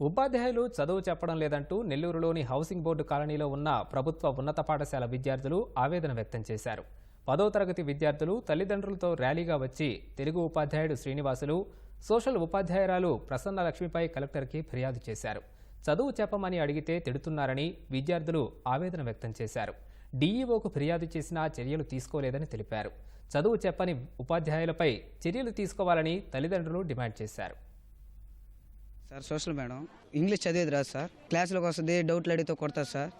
ఉపాధ్యాయులు చదువు చెప్పడం లేదంటూ నెల్లూరులోని హౌసింగ్ బోర్డు కాలనీలో ఉన్న ప్రభుత్వ ఉన్నత పాఠశాల విద్యార్థులు ఆవేదన వ్యక్తం చేశారు. పదో తరగతి విద్యార్థులు తల్లిదండ్రులతో ర్యాలీగా వచ్చి తెలుగు ఉపాధ్యాయుడు శ్రీనివాసులు సోషల్ ఉపాధ్యాయురాలు ప్రసన్న లక్ష్మిపై కలెక్టర్కి ఫిర్యాదు చేశారు. చదువు చెప్పమని అడిగితే తిడుతున్నారని విద్యార్థులు ఆవేదన వ్యక్తం చేశారు. డీఈఓకు ఫిర్యాదు చేసినా చర్యలు తీసుకోలేదని తెలిపారు. చదువు చెప్పని ఉపాధ్యాయులపై చర్యలు తీసుకోవాలని తల్లిదండ్రులు డిమాండ్ చేశారు. Sir social madam. ఇంగ్లీష్ చదివేది రాదు సార్. క్లాసులకు వస్తుంది డౌట్లు అడిగితే కొడతారు సార్.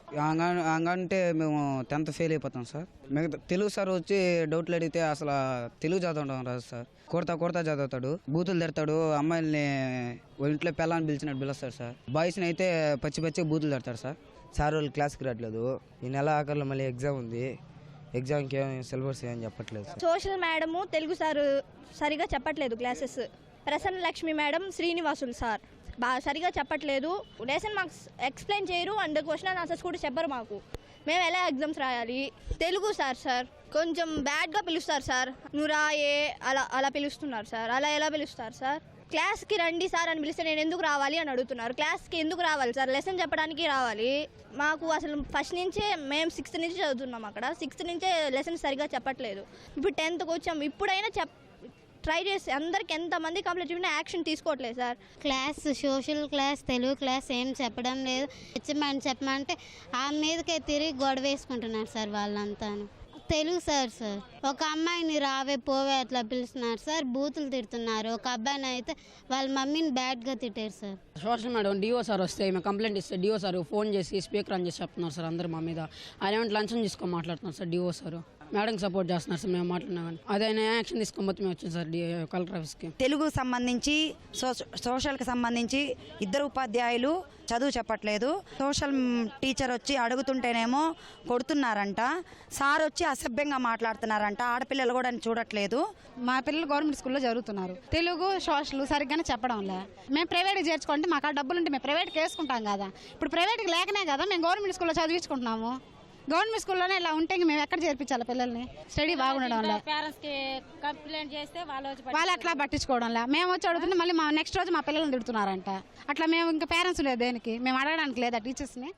హంగా మేము టెన్త్ ఫెయిల్ అయిపోతాం సార్. మిగతా తెలుగు సార్ వచ్చి డౌట్లు అడిగితే అసలు తెలుగు చదవడం రాదు సార్. కొడతా కొడతా చదువుతాడు. బూతులు తిడతాడు. అమ్మాయిల్ని ఇంట్లో పిల్లని పిలిచినట్టు పిలుస్తాడు సార్. బాయ్స్ని అయితే పచ్చి పచ్చి బూతులు తిడతాడు సార్. సార్ వాళ్ళు క్లాస్కి రావట్లేదు. ఈ నెల ఆఖరిలో మళ్ళీ ఎగ్జామ్ ఉంది. ఎగ్జామ్కి ఏం సిలబస్ ఏం చెప్పట్లేదు సోషల్ మేడము తెలుగు సార్ సరిగా చెప్పట్లేదు classes. Prasanna Lakshmi madam Srinivasulu sir. బాగా సరిగా చెప్పట్లేదు. లెసన్ మాకు ఎక్స్ప్లెయిన్ చేయరు. అండ్ క్వశ్చన్ ఆన్సర్స్ కూడా చెప్పరు మాకు. మేము ఎలా ఎగ్జామ్స్ రాయాలి? Telugu sir sir. కొంచెం బ్యాడ్గా పిలుస్తారు సార్. నువ్వు రాయే అలా అలా పిలుస్తున్నారు సార్. అలా ఎలా పిలుస్తారు సార్? క్లాస్కి రండి సార్ అని పిలిస్తే నేను ఎందుకు రావాలి అని అడుగుతున్నారు. క్లాస్కి ఎందుకు రావాలి సార్? లెసన్ చెప్పడానికి రావాలి. మాకు అసలు ఫస్ట్ నుంచే మేము సిక్స్త్ నుంచి చదువుతున్నాం అక్కడ. సిక్స్త్ నుంచే లెసన్ సరిగా చెప్పట్లేదు. ఇప్పుడు టెన్త్కి వచ్చాం. ఇప్పుడైనా చెప్ ట్రై చేసి అందరికి ఎంతమంది కంప్లీట్ చెప్పినా యాక్షన్ తీసుకోవట్లేదు sir. Class social class Telugu class ఏం చెప్పడం లేదు. తెచ్చమని చెప్పమంటే ఆ మీదకే తిరిగి గొడవ వేసుకుంటున్నారు సార్ వాళ్ళంతాను. తెలుగు సార్ సార్ ఒక అమ్మాయిని రావే పోవే అట్లా పిలుస్తున్నారు సార్. బూతులు తిడుతున్నారు. ఒక అబ్బాయిని అయితే వాళ్ళ మమ్మీని బ్యాడ్గా తిట్టారు sir. Social madam DO sir వస్తే మేము కంప్లైంట్ ఇస్తే డిఓ సార్ ఫోన్ చేసి స్పీకర్ అని చేసి చెప్తున్నారు సార్ అందరు మా మీద. ఆయన ఏమంటే లంచం తీసుకొని మాట్లాడుతున్నారు sir DO sir. Madam support చేస్తున్నారు సార్ మేము మాట్లాడినామని అదే ఆయన యాక్షన్ తీసుకోకపోతే మేము వచ్చాం సార్ కలెక్టర్ ఆఫీస్కి. తెలుగు సంబంధించి సోషల్కి సంబంధించి ఇద్దరు ఉపాధ్యాయులు చదువు చెప్పట్లేదు. సోషల్ టీచర్ వచ్చి అడుగుతుంటేనేమో కొడుతున్నారంట. సార్ వచ్చి అసభ్యంగా మాట్లాడుతున్నారంట. ఆడపిల్లలు కూడా చూడట్లేదు. మా పిల్లలు గవర్నమెంట్ స్కూల్లో చదువుతున్నారు. తెలుగు సోషల్ సరిగ్గానే చెప్పడం లే. మేము ప్రైవేట్కి చేర్చుకుంటే మాకు ఆ డబ్బులు ఉంటే మేము ప్రైవేట్కి వేసుకుంటాం కదా. ఇప్పుడు ప్రైవేట్కి లేకనే కదా మేము గవర్నమెంట్ స్కూల్లో చదివించుకుంటున్నాము. గవర్నమెంట్ స్కూల్లోనే ఇలా ఉంటే మేము ఎక్కడ చేర్పించాలి పిల్లల్ని? స్టడీ బాగుండడం వల్ల. పేరెంట్స్కి కంప్లైంట్ చేస్తే వాళ్ళు వాళ్ళు అట్లా పట్టించుకోవడం లే మేము వచ్చి అడుగుతుంటే మళ్ళీ మా నెక్స్ట్ రోజు మా పిల్లల్ని తిడుతున్నారంట. అట్లా మేము ఇంకా పేరెంట్స్ లేదు దేనికి? మేము అడగడానికి లేదా టీచర్స్ని